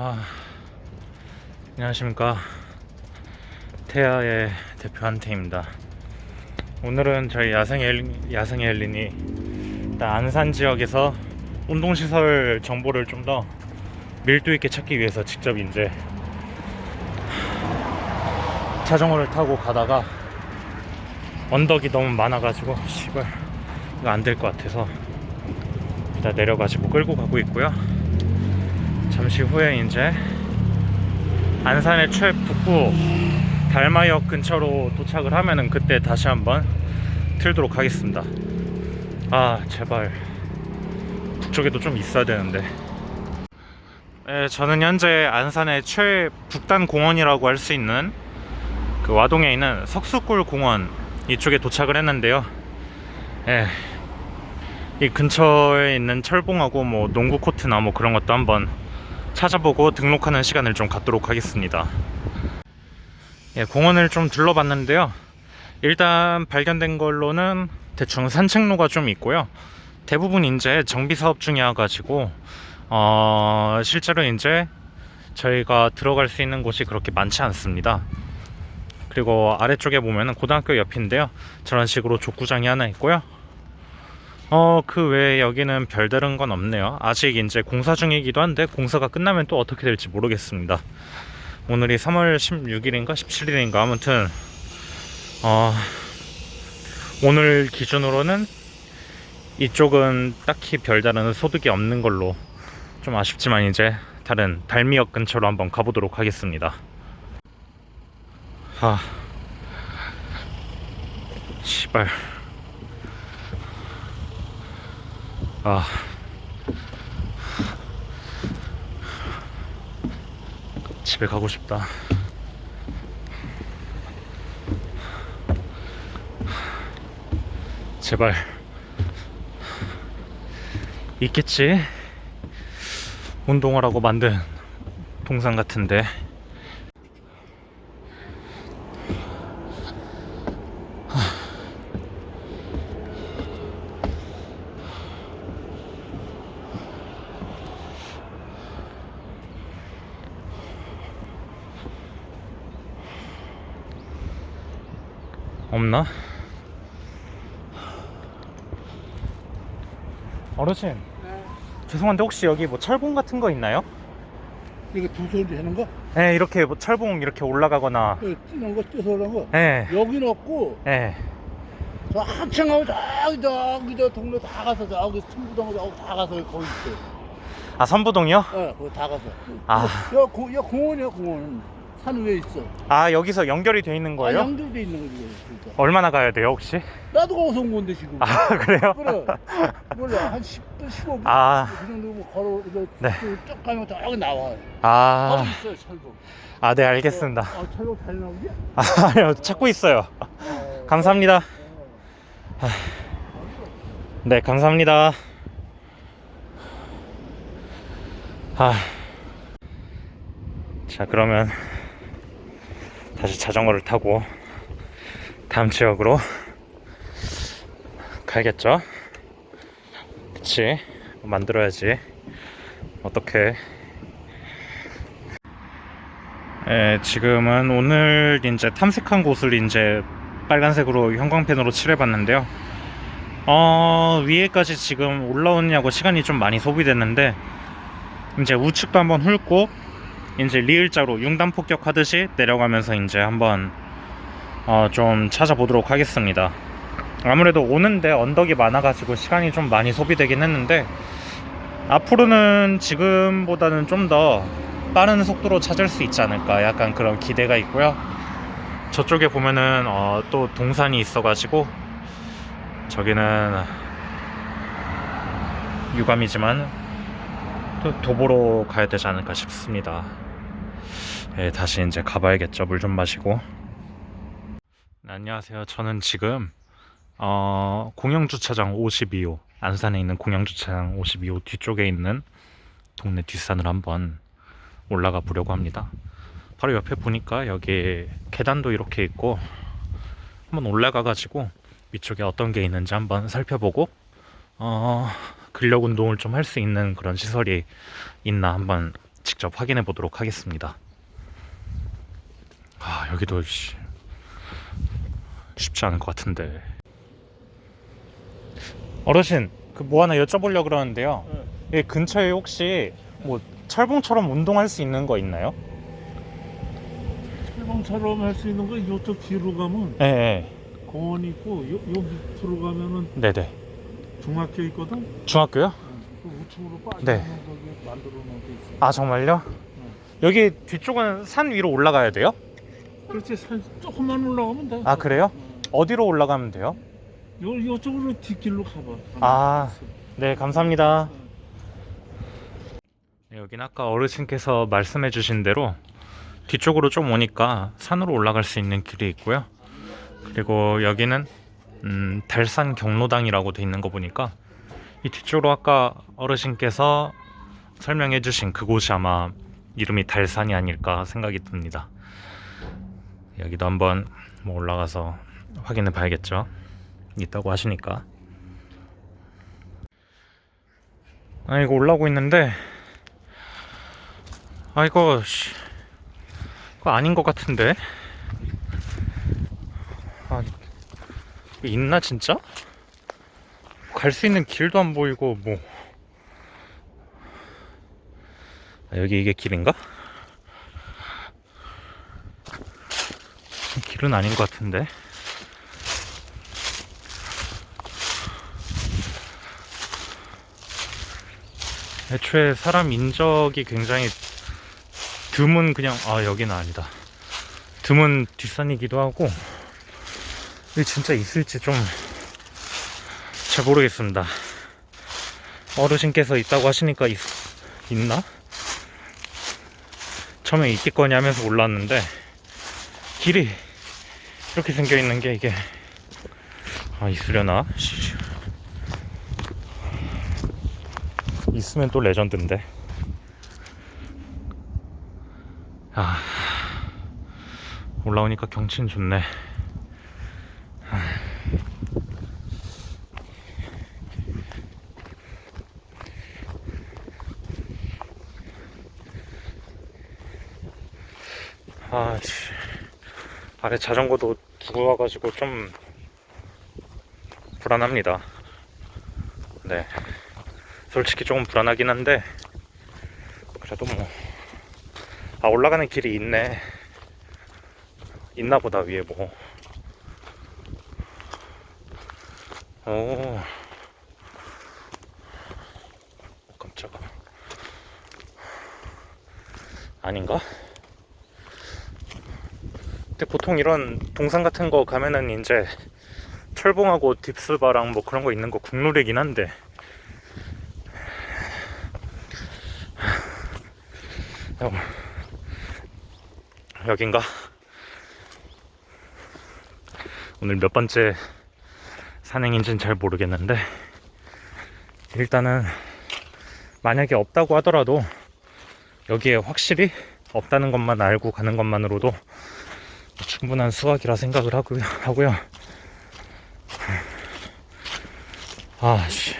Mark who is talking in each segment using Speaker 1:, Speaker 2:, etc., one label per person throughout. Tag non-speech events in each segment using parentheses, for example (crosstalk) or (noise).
Speaker 1: 아, 안녕하십니까. 태아의 대표 한태입니다. 오늘은 저희 야생 엘, 야생 엘린이 안산 지역에서 운동시설 정보를 좀 더 밀도 있게 찾기 위해서 직접 이제 자전거를 타고 가다가 언덕이 너무 많아가지고 씨발 이거 안 될 것 같아서 일단 내려가지고 끌고 가고 있고요. 잠시 후에 이제 안산의 최북부 달마역 근처로 도착을 하면은 그때 다시 한번 틀도록 하겠습니다. 아 제발 북쪽에도 좀 있어야 되는데. 네, 저는 현재 안산의 최북단 공원이라고 할 수 있는 그 와동에 있는 석수골 공원 이쪽에 도착을 했는데요. 예. 이 근처에 있는 철봉하고 뭐 농구 코트나 뭐 그런 것도 한번 찾아보고 등록하는 시간을 좀 갖도록 하겠습니다. 예, 공원을 좀 둘러봤는데요. 일단 발견된 걸로는 대충 산책로가 좀 있고요. 대부분 이제 정비 사업 중이어 가지고 어, 실제로 이제 저희가 들어갈 수 있는 곳이 그렇게 많지 않습니다. 그리고 아래쪽에 보면은 고등학교 옆인데요. 저런 식으로 족구장이 하나 있고요. 어, 그 외에 여기는 별다른 건 없네요. 아직 이제 공사 중이기도 한데 공사가 끝나면 또 어떻게 될지 모르겠습니다. 오늘이 3월 16일인가 17일인가 아무튼 어, 오늘 기준으로는 이쪽은 딱히 별다른 소득이 없는 걸로 좀 아쉽지만 이제 다른 달미역 근처로 한번 가보도록 하겠습니다. 아, 시발. 아. 집에 가고 싶다. 제발. 있겠지? 운동하라고 만든 동상 같은데. 없나? 어르신 죄송한데 혹시 여기 뭐 철봉 같은 거 있나요?
Speaker 2: 이거 두 소리 하는 거?
Speaker 1: 네 이렇게 뭐 철봉 이렇게 올라가거나
Speaker 2: 그 뛰는 거, 뛰어서 오는 거?
Speaker 1: 네,
Speaker 2: 여긴 없고,
Speaker 1: 네.
Speaker 2: 저 한창하고 저기, 저기, 저 동네 다 가서, 저기 승부동 저기 다 가서 거기 있어.
Speaker 1: 아 선부동이요?
Speaker 2: 어, 거기 다 가서.
Speaker 1: 아.
Speaker 2: 야, 고, 야, 공원이야, 공원. 산 위에 있어.
Speaker 1: 아 여기서 연결이 돼 있는
Speaker 2: 아,
Speaker 1: 거예요?
Speaker 2: 연결돼 있는 거지, 그러니까.
Speaker 1: 얼마나 가야 돼요 혹시?
Speaker 2: 나도 거기서 온 건데, 지금.
Speaker 1: 아 (laughs) 그래요?
Speaker 2: 그래. 몰라, 한 10분, 15분.
Speaker 1: 아.
Speaker 2: 그 정도 뭐 걸어,
Speaker 1: 네.
Speaker 2: 쭉 가면 저기 나와.
Speaker 1: 아,
Speaker 2: 거기 있어요, 철도.
Speaker 1: 아네 알겠습니다
Speaker 2: 아, 철도 잘 나오지?
Speaker 1: 아 아니요 찾고 있어요
Speaker 2: 어.
Speaker 1: 감사합니다 네 감사합니다 아, 자 그러면 다시 자전거를 타고 다음 지역으로 가야겠죠? 그치? 만들어야지. 어떻게? 예, 지금은 오늘 이제 탐색한 곳을 이제 빨간색으로 형광펜으로 칠해봤는데요. 어, 위에까지 지금 올라오느냐고 시간이 좀 많이 소비됐는데, 이제 우측도 한번 훑고, 이제 리을자로 융단 폭격하듯이 내려가면서 이제 한번, 어, 좀 찾아보도록 하겠습니다. 아무래도 오는데 언덕이 많아가지고 시간이 좀 많이 소비되긴 했는데, 앞으로는 지금보다는 좀 더 빠른 속도로 찾을 수 있지 않을까 약간 그런 기대가 있고요. 저쪽에 보면은 어, 또 동산이 있어가지고 저기는 유감이지만 또 도보로 가야 되지 않을까 싶습니다. 예, 다시 이제 가봐야겠죠. 물 좀 마시고. 네, 안녕하세요. 저는 지금 어, 공영주차장 52호 안산에 있는 공영주차장 52호 뒤쪽에 있는 동네 뒷산을 한번 올라가 보려고 합니다. 바로 옆에 보니까 여기 계단도 이렇게 있고 한번 올라가 가지고 위쪽에 어떤 게 있는지 한번 살펴보고 어, 근력 운동을 좀 할 수 있는 그런 시설이 있나 한번 직접 확인해 보도록 하겠습니다. 아 여기도 씨, 쉽지 않을 것 같은데. 어르신 그 뭐 하나 여쭤보려 고 그러는데요. 이 근처에 혹시 뭐 철봉처럼 운동할 수 있는 거 있나요?
Speaker 3: 철봉처럼 할 수 있는 거 이쪽 뒤로 가면
Speaker 1: 네, 네.
Speaker 3: 공원 있고 요, 요 밑으로 가면은
Speaker 1: 네네.
Speaker 3: 중학교 있거든.
Speaker 1: 중학교요?
Speaker 3: 그 우측으로 빠지는
Speaker 1: 네.
Speaker 3: 거기 만들어 놓은 게 있어.
Speaker 1: 아 정말요? 여기 뒤쪽은 산 위로 올라가야 돼요?
Speaker 3: 그렇지 산 조금만 올라가면 돼.
Speaker 1: 아 그래요? 어디로 올라가면 돼요?
Speaker 3: 요 요쪽으로 뒷길로 가봐.
Speaker 1: 아. 네 감사합니다. 네, 여긴 아까 어르신께서 말씀해 주신 대로 뒤쪽으로 좀 오니까 산으로 올라갈 수 있는 길이 있고요. 그리고 여기는 음, 달산 경로당이라고 돼 있는 거 보니까 이 뒤쪽으로 아까 어르신께서 설명해 주신 그곳이 아마 이름이 달산이 아닐까 생각이 듭니다. 여기도 한번 뭐 올라가서 확인해 봐야겠죠. 있다고 하시니까. 아 이거 올라오고 있는데 아 이거 씨 그거 아닌 것 같은데 아 있나 진짜? 갈 수 있는 길도 안 보이고 뭐 아, 여기 이게 길인가? 길은 아닌 것 같은데. 애초에 사람 인적이 굉장히 드문 그냥 아 여기는 아니다. 드문 뒷산이기도 하고 이게 진짜 있을지 좀 잘 모르겠습니다. 어르신께서 있다고 하시니까 있, 있나? 처음에 있겠거니 하면서 올랐는데 길이 이렇게 생겨 있는 게 이게 아 있으려나? 씨. 있으면 또 레전드인데. 아, 올라오니까 경치는 좋네. 아, 씨. 아래 자전거도 두고 와가지고 좀 불안합니다. 네. 솔직히 조금 불안하긴 한데 그래도 뭐 아 올라가는 길이 있네 있나 보다 위에 뭐 오. 깜짝아 아닌가? 근데 보통 이런 동산 같은 거 가면은 이제 철봉하고 딥스바랑 뭐 그런 거 있는 거 국룰이긴 한데 여, 여긴가? 오늘 몇 번째 산행인지는 잘 모르겠는데 일단은 만약에 없다고 하더라도 여기에 확실히 없다는 것만 알고 가는 것만으로도 충분한 수확이라 생각을 하고요. (laughs) 하고요. 아, 씨.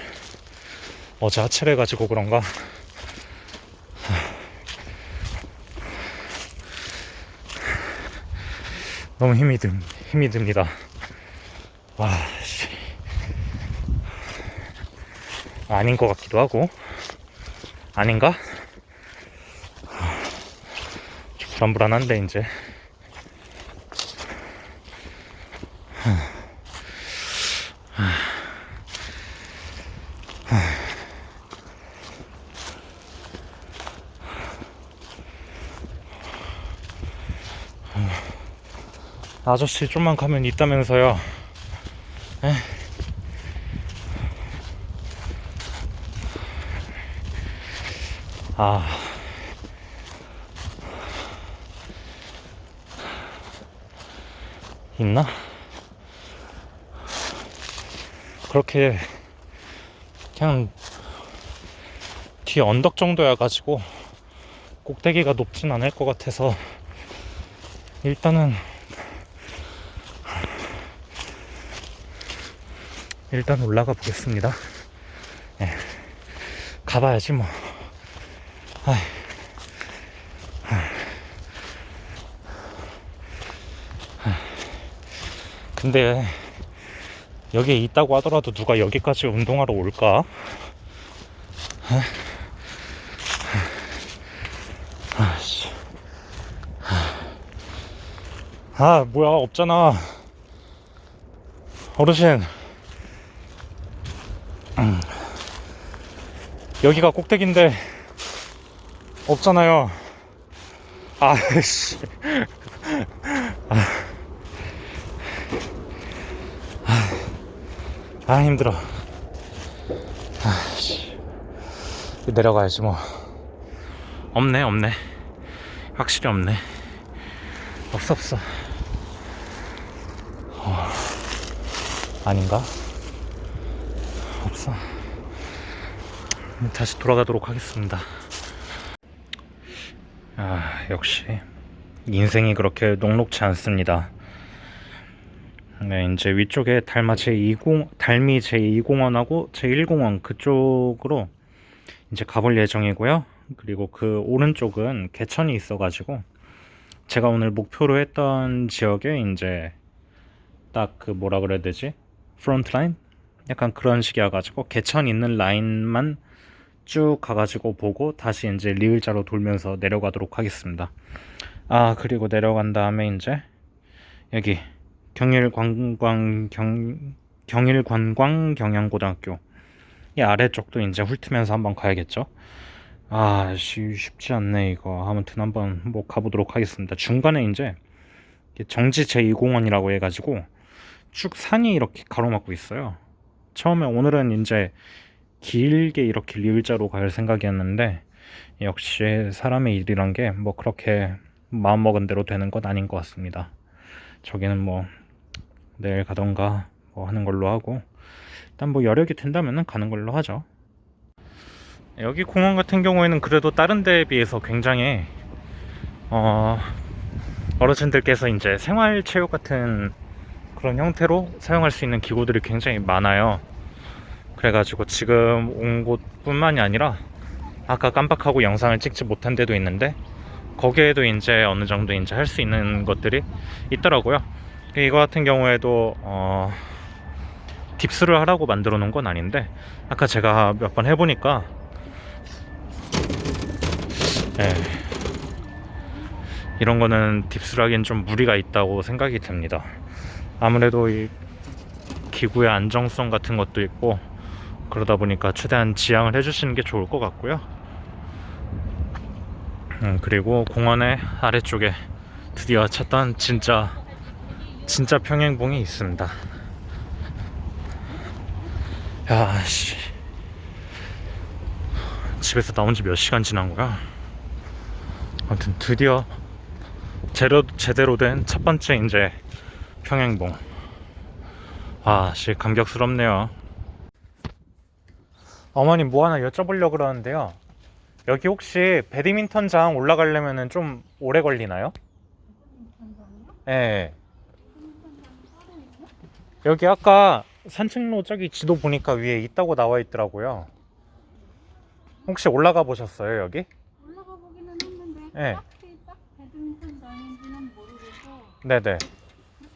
Speaker 1: 어제 하체를 해가지고 그런가 너무 힘이 듭, 힘이 듭니다. 와, 씨. 아닌 것 같기도 하고, 아닌가? 좀 불안불안한데, 이제. 아저씨 좀만 가면 있다면서요. 에? 아. 있나? 그렇게 그냥 뒤 언덕 정도야 가지고 꼭대기가 높진 않을 것 같아서 일단은 일단 올라가 보겠습니다. 예. 가봐야지 뭐. 아. 근데 여기에 있다고 하더라도 누가 여기까지 운동하러 올까? 아 뭐야 없잖아 어르신 음. 여기가 꼭대기인데, 없잖아요. 아씨. 아. 힘들어. 아씨. 내려가야지 뭐. 없네 없네. 확실히 없네. 없어 없어. 어, 아닌가 없어 다시 돌아가도록 하겠습니다 아 역시 인생이 그렇게 녹록지 않습니다 네, 이제 위쪽에 달마 제2공, 달미 제2공원하고 제1공원 그쪽으로 이제 가볼 예정이고요. 그리고 그 오른쪽은 개천이 있어 가지고 제가 오늘 목표로 했던 지역에 이제 딱 그 뭐라 그래야 되지? 프론트 라인? 약간 그런 식이어 가지고 개천 있는 라인만 쭉 가가지고 보고 다시 이제 리을자로 돌면서 내려가도록 하겠습니다. 아 그리고 내려간 다음에 이제 여기 경일 관광 경 경일 관광 경영고등학교 이 아래쪽도 이제 훑으면서 한번 가야겠죠. 아 쉬- 쉽지 않네 이거 아무튼 한번 뭐 가보도록 하겠습니다. 중간에 이제 정지 제2공원이라고 해가지고 쭉 산이 이렇게 가로막고 있어요. 처음에 오늘은 이제 길게 이렇게 리을자로 갈 생각이었는데 역시 사람의 일이란 게 뭐 그렇게 마음먹은 대로 되는 건 아닌 것 같습니다. 저기는 뭐 내일 가던가 뭐 하는 걸로 하고 일단 뭐 여력이 된다면은 가는 걸로 하죠. 여기 공원 같은 경우에는 그래도 다른 데에 비해서 굉장히 어 어르신들께서 이제 생활체육 같은 그런 형태로 사용할 수 있는 기구들이 굉장히 많아요. 그래가지고 지금 온 곳뿐만이 아니라 아까 깜빡하고 영상을 찍지 못한 데도 있는데 거기에도 이제 어느 정도 이제 할 수 있는 것들이 있더라고요. 이거 같은 경우에도 어, 딥스를 하라고 만들어 놓은 건 아닌데 아까 제가 몇 번 해보니까 예, 이런 거는 딥스를 하기엔 좀 무리가 있다고 생각이 듭니다. 아무래도 이 기구의 안정성 같은 것도 있고 그러다 보니까 최대한 지양을 해주시는 게 좋을 것 같고요. 음, 그리고 공원의 아래쪽에 드디어 찾던 진짜 진짜 평행봉이 있습니다. 야, 씨. 집에서 나온 지 몇 시간 지난 거야? 아무튼 드디어 제로, 제대로 된 첫 번째 이제 평행봉. 아, 씨, 감격스럽네요. 어머니 뭐 하나 여쭤보려고 그러는데요. 여기 혹시 배드민턴장 올라가려면 좀 오래 걸리나요? 예. 여기 아까 산책로 저기 지도 보니까 위에 있다고 나와 있더라고요. 혹시 올라가 보셨어요, 여기?
Speaker 4: 올라가 보기는 했는데
Speaker 1: 네.
Speaker 4: 딱히 딱 배드민턴장인지는 모르겠고
Speaker 1: 네네.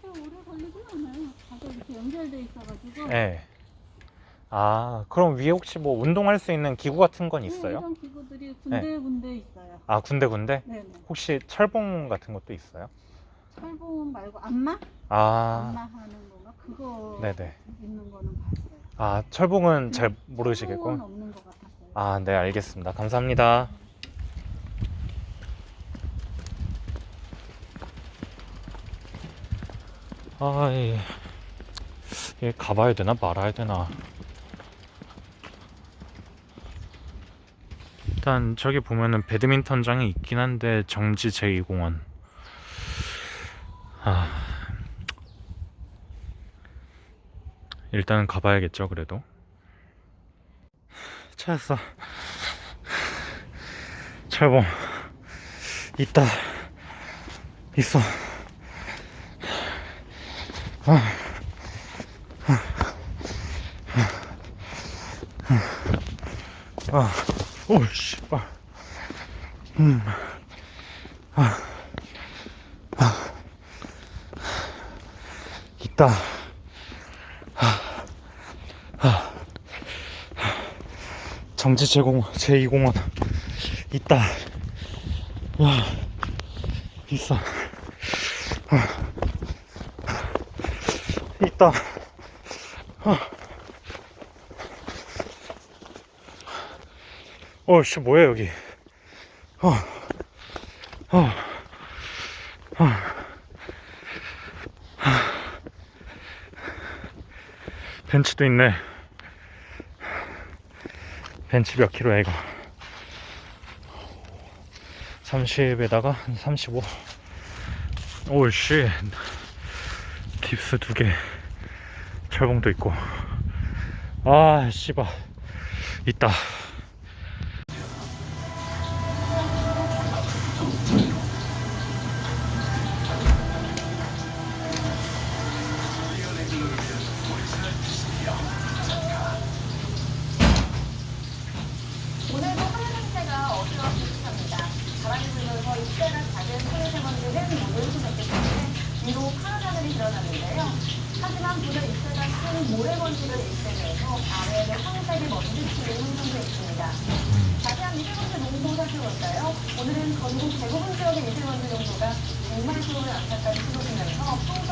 Speaker 4: 그렇게 오래 걸리진 않아요. 다들 이렇게 연결돼 있어가지고
Speaker 1: 예. 아, 그럼 위에 혹시 뭐 운동할 수 있는 기구 같은 건
Speaker 4: 네,
Speaker 1: 있어요?
Speaker 4: 이런 기구들이 군데군데 있어요.
Speaker 1: 아, 군데군데?
Speaker 4: 네네.
Speaker 1: 혹시 철봉 같은 것도 있어요?
Speaker 4: 철봉 말고 안마?
Speaker 1: 아,
Speaker 4: 안마 하는 건가? 그거
Speaker 1: 네네.
Speaker 4: 있는 거는 봤어요.
Speaker 1: 아, 철봉은 잘
Speaker 4: 철봉은
Speaker 1: 모르시겠고.
Speaker 4: 없는 것 같았어요.
Speaker 1: 아, 네, 알겠습니다. 감사합니다. 아, 예. 예, 가봐야 되나 말아야 되나. 일단 저기 보면은 배드민턴장이 있긴 한데 정지 제2공원. 아. 일단은 가봐야겠죠, 그래도. 찾았어. 철봉 있다. 있어. 아. 아. 오, 씨. 아. 음. 아. 아. 있다. 하, 하. 정지 제공 제2공원 있다. 와, 있어. 하, 있다. 하. 어, 씨, 뭐야, 여기. 어, 어, 어. 벤치도 있네. 벤치 몇 킬로야, 이거? 30에다가 35. 오, 씨. 깁스 두 개. 철봉도 있고. 아, 씨발. 있다.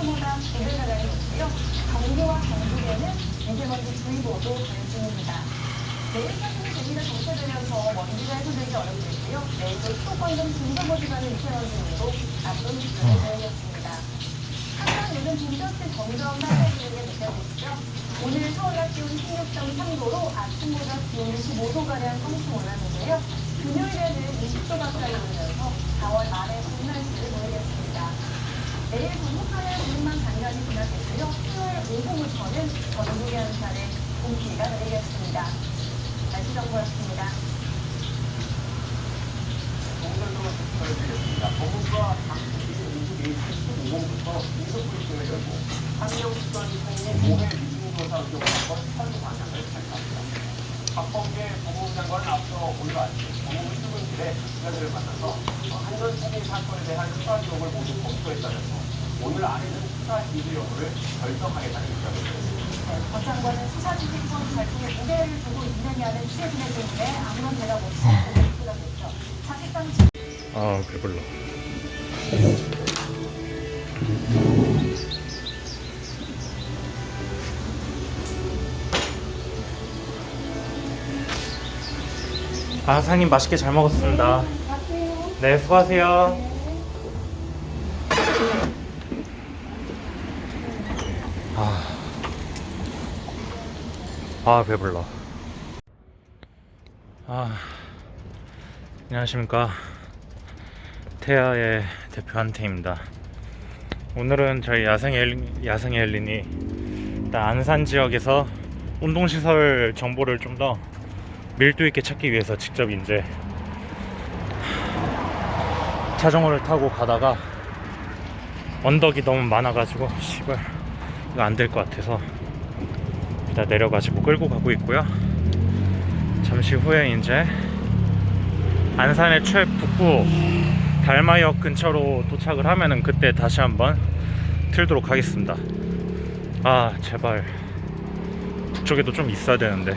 Speaker 5: 10kg 비를 내리고 있고요. 경기와 경북에는 미세먼지 주의보도 발효 중입니다. 내일 사실 대기가 정체되면서 먼지가 해소되기 어렵겠고요. 내일도 수도권 등 중서부 지방의 미세먼지도 낮은 기준을 사용했습니다. 항상 요즘 중저수 점점 낮아지는 게 느껴보시죠. 오늘 서울 낮 기온 16.3도로 아침보다 기온이 15도가량 상승 올랐는데요. 금요일에는 20도 가까이 올면서 4월 말에 봄날씨 내일 전국하는 오늘만 간간히 지나겠고요. 수요일 오후부터는 한 차례 공기가 내리겠습니다. 날씨 정보였습니다.
Speaker 6: 박범계 법무부 장관은 앞서 오늘 아침 법무부 출근길에 기자들을 만나서 한전 총리 사건에 대한 수사 기록을 모두 검토했다면서 오늘 안에는 수사 기소 여부를 결정하겠다는 입장을 내었습니다.
Speaker 5: 박 장관은 수사지휘권 발표에 무게를 두고 있느냐는 취재진의 질문에 아무런 대답 없이 고개를 끄덕였죠. 사실상
Speaker 1: 아, 배불러. 아, 사장님 맛있게 잘 먹었습니다. 네, 수고하세요. 아 배불러. 아, 안녕하십니까. 테아의 대표 한태입니다. 오늘은 저희 야생 엘 야생 엘린이 일단 안산 지역에서 운동시설 정보를 좀 더 밀도 있게 찾기 위해서 직접 이제 자전거를 타고 가다가 언덕이 너무 많아가지고 씨발 이거 안 될 것 같아서 일단 내려가지고 끌고 가고 있고요. 잠시 후에 이제 안산의 최북부 달마역 근처로 도착을 하면은 그때 다시 한번 틀도록 하겠습니다. 아 제발 북쪽에도 좀 있어야 되는데